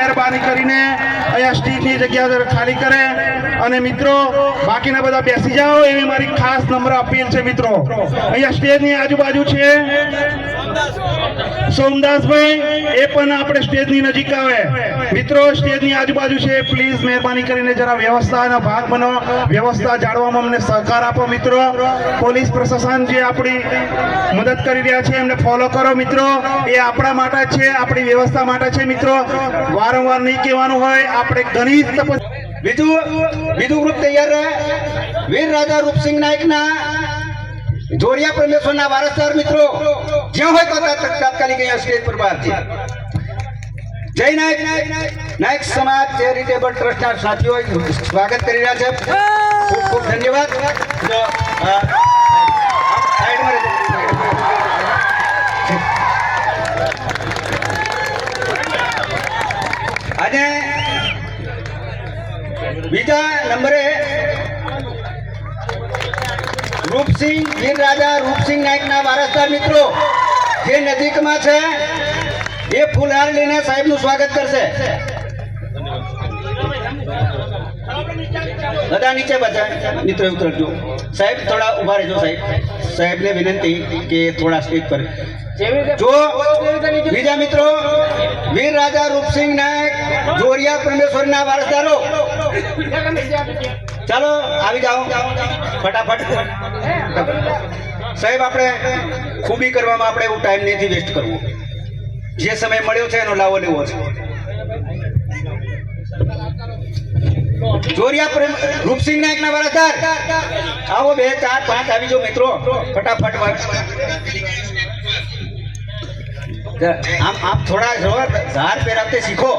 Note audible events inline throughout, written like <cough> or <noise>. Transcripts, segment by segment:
நேரம் મહેરબાની કરીને અહીંયા સ્ટીકની જગ્યા ખાલી કરે અને મિત્રો, બાકીના બધા બેસી જાઓ, એવી મારી ખાસ નમ્ર અપીલ છે મિત્રો. અહીંયા સ્ટેજની આજુબાજુ છે સોમદાસભાઈ, એ પણ આપણે સ્ટેજની નજીક આવે. મિત્રો, સ્ટેજની આજુબાજુ છે, પ્લીઝ મહેરબાની કરીને જરા વ્યવસ્થાનો ભાગ બનો. વ્યવસ્થા જાળવવામાં અમને સહકાર આપો મિત્રો. પોલીસ પ્રશાસન જે આપણી મદદ કરી રહ્યા છે, એમને ફોલો કરો મિત્રો. એ આપણા માટે છે, આપણી વ્યવસ્થા માટે છે મિત્રો. વારંવાર નહીં કહેવાનું હોય, આપણે ઘણી બીજું બીજું ગ્રુપ તૈયાર વીર રાજા રૂપસિંહ નાયકના જોડિયા પરમેશ્વરના વારસદાર મિત્રો. જ્યાં હોય તો તાત્કાલિક અહીંયા સ્ટેજ પર બહારથી જય નાયક. નાયક સમાજ ચેરિટેબલ ટ્રસ્ટના સાથીઓ, સ્વાગત કરી રહ્યા છે. ખૂબ ખૂબ ધન્યવાદ. રૂપસિંહ વીર રાજા રૂપસિંહ નાયકના વારસદાર મિત્રો જે નજીકમાં છે એ ફૂલહાર લઈને સાહેબનું સ્વાગત કરશે. બધા નીચે બધા મિત્રો ઉતરજો સાહેબ થોડા ઊભા રહેજો સાહેબ. સાહેબને વિનંતી કે થોડા સ્ટેજ પર. જો બીજા મિત્રો વીર રાજા રૂપસિંહ નાયક જોરિયા પરમેશ્વરના વારસદારો. ચાલો, આવી જાઓ. ફટાફટ. સાહેબ, આપણે ખૂબી કરવામાં આપણે એવું ટાઈમ નથી વેસ્ટ કરવો. જે સમય મળ્યો છે એનો લાવો લેવો છે. જોરિયા પ્રેમ, રૂપસિંહ નાયક ના વારસદાર આવો બે, ચાર, પાંચ, આવી જાઓ મિત્રો. ફટાફટ આમ આપ થોડા જો ધાર પહેરાવતે શીખો.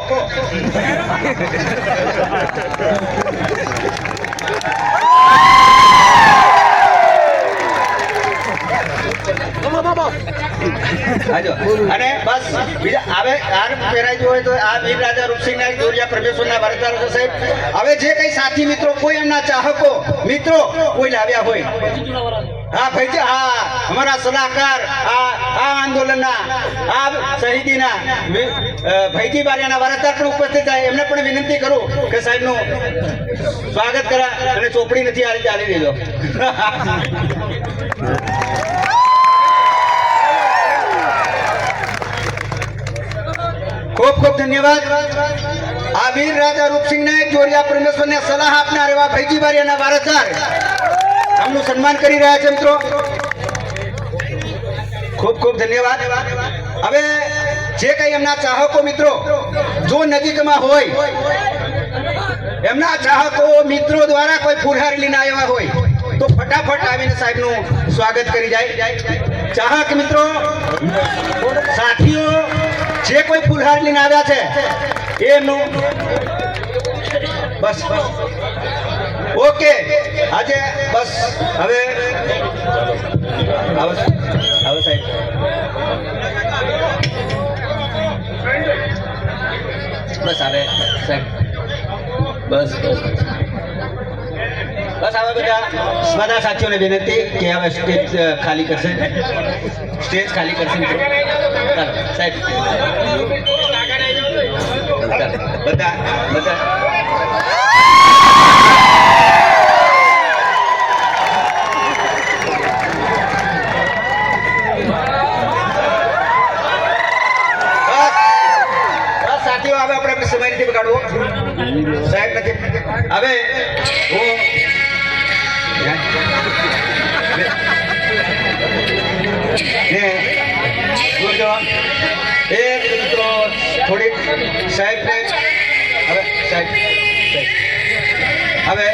હવે હોય તો આ વીર રાજા રૂપસિંહ દોરિયા પરમેશ્વરના વારસદાર થશે હવે જે કઈ સાથી મિત્રો, કોઈ એમના ચાહકો, મિત્રો કોઈ લાવ્યા હોય. હા ભાઈ હા, અમારા સલાહકાર, આ આ આંદોલનના, આ શહીદીના ભાઈજી બારિયાના વારસદાર પણ ઉપસ્થિત થાય. એમને પણ વિનંતી કરું કે સાહેબનું સ્વાગત કરા અને ચોપડી નથી આ રીતે આવી દેજો <laughs> ખૂબ ખૂબ ધન્યવાદ. આ વીર રાજા રૂપસિંહ નાયક જોરિયા પરમેશ્વરને સલાહ આપનાર એવા ભાઈજી બારિયાના વારસદાર. આમનું સન્માન કરી રહ્યા છે મિત્રો. ખૂબ ખૂબ ધન્યવાદ. હવે જે કઈ એમના ચાહકો મિત્રો, જો નજીકમાં હોય, એમના ચાહકો મિત્રો દ્વારા કોઈ ફુરહારી લઈને આવ્યા હોય, તો ફટાફટ આવીને સાહેબનું સ્વાગત કરી જાય. ચાહક મિત્રો, સાથીઓ જે કોઈ ફુલહાર લઈને આવ્યા છે એનું બસ. બસ ઓકે, આજે બસ. હવે આવો આવો સાહેબ. બસ આવે, સાહેબ. બસ બસ. બસ હવે બધા બધા સાથીઓને વિનંતી કે હવે સ્ટેજ ખાલી કરશે. સ્ટેજ ખાલી કરશે સાહેબ. બધા બધા હવે આપણે સમય નથી બગાડવો સાહેબ નથી હવે હું થોડીક સાહેબ. હવે